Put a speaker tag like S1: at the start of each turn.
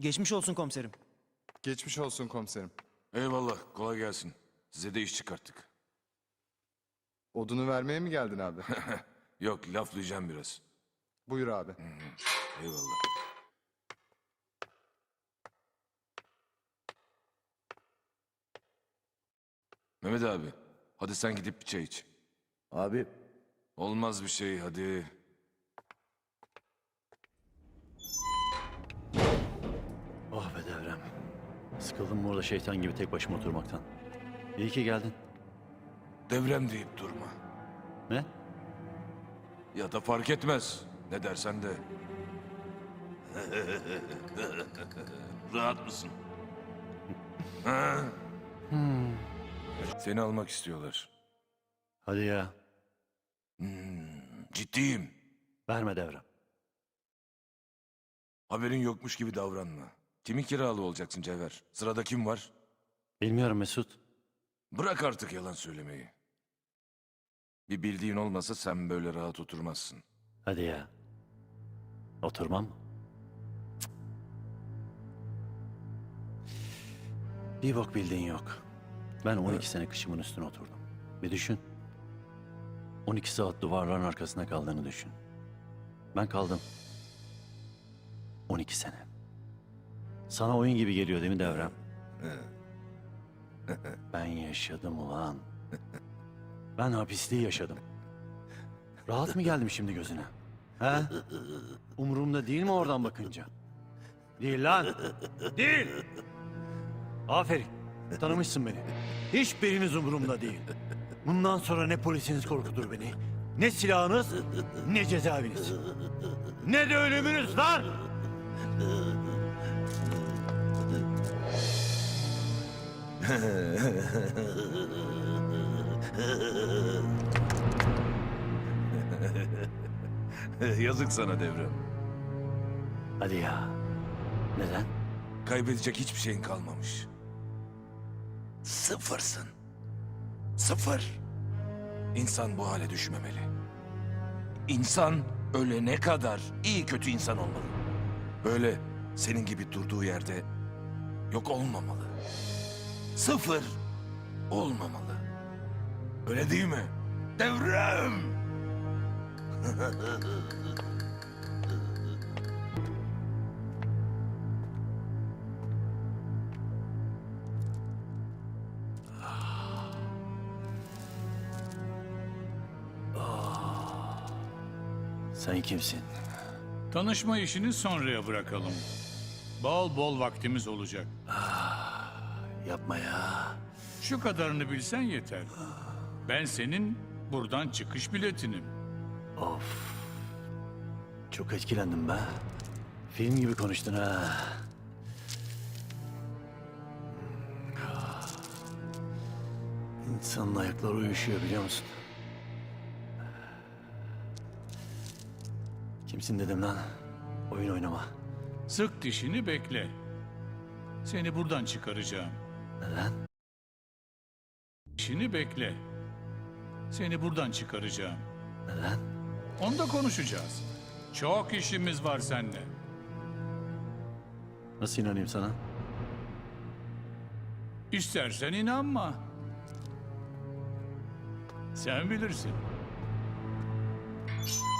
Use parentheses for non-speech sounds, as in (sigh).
S1: Geçmiş olsun komiserim.
S2: Geçmiş olsun komiserim.
S3: Eyvallah, kolay gelsin. Size de iş çıkarttık.
S2: Odunu vermeye mi geldin abi? (laughs)
S3: Yok, laflayacağım biraz.
S2: Buyur abi.
S3: Eyvallah. Mehmet abi, hadi sen gidip bir çay iç.
S4: Abi
S3: Olmaz bir şey, hadi.
S4: Sıkıldım burada şeytan gibi tek başıma oturmaktan. İyi ki geldin.
S3: Devrem deyip durma.
S4: Ne?
S3: Ya da fark etmez. Ne dersen de. (laughs) Rahat mısın? Ha? Seni almak istiyorlar.
S4: Hadi ya.
S3: Ciddiyim.
S4: Verme devrem.
S3: Haberin yokmuş gibi davranma. Kimin kiralı olacaksın Cevher? Sırada kim var?
S4: Bilmiyorum Mesut.
S3: Bırak artık yalan söylemeyi. Bir bildiğin olmasa sen böyle rahat oturmazsın.
S4: Hadi ya. Oturmam mı? Cık. Bir bok bildiğin yok. Ben 12 sene kışımın üstüne oturdum. Bir düşün. 12 saat duvarların arkasında kaldığını düşün. Ben kaldım. 12 sene. Sana oyun gibi geliyor değil mi devrem? (laughs) Ben yaşadım ulan. Ben hapisliği yaşadım. Rahat mı geldim şimdi gözüne? He? Umurumda değil mi oradan bakınca? Değil lan. Değil. Aferin. Tanımışsın beni. Hiçbiriniz umurumda değil. Bundan sonra ne polisiniz korkutur beni, ne silahınız, ne cezaeviniz. Ne de ölümünüz lan! (laughs)
S3: Yazık sana Devrem.
S4: Hadi ya. Neden?
S3: Kaybedecek hiçbir şeyin kalmamış. Sıfırsın. Sıfır. İnsan bu hale düşmemeli. İnsan ölene kadar iyi kötü insan olmalı. Böyle senin gibi durduğu yerde yok olmamalı. Sıfır olmamalı. Öyle değil mi? Devrem!
S4: Sen kimsin?
S5: Tanışma işini sonraya bırakalım. Bol bol vaktimiz olacak.
S4: Yapma ya.
S5: Şu kadarını bilsen yeter. Ben senin buradan çıkış biletinim.
S4: Of. Çok etkilendim be. Film gibi konuştun ha. İnsanın ayakları uyuşuyor biliyor musun? Kimsin dedim lan? Oyun oynama.
S5: Sık dişini bekle. Seni buradan çıkaracağım.
S4: Neden?
S5: Dişini bekle. Seni buradan çıkaracağım.
S4: Neden?
S5: Onda konuşacağız. Çok işimiz var seninle.
S4: Nasıl inanayım sana?
S5: İstersen inanma. Sen bilirsin.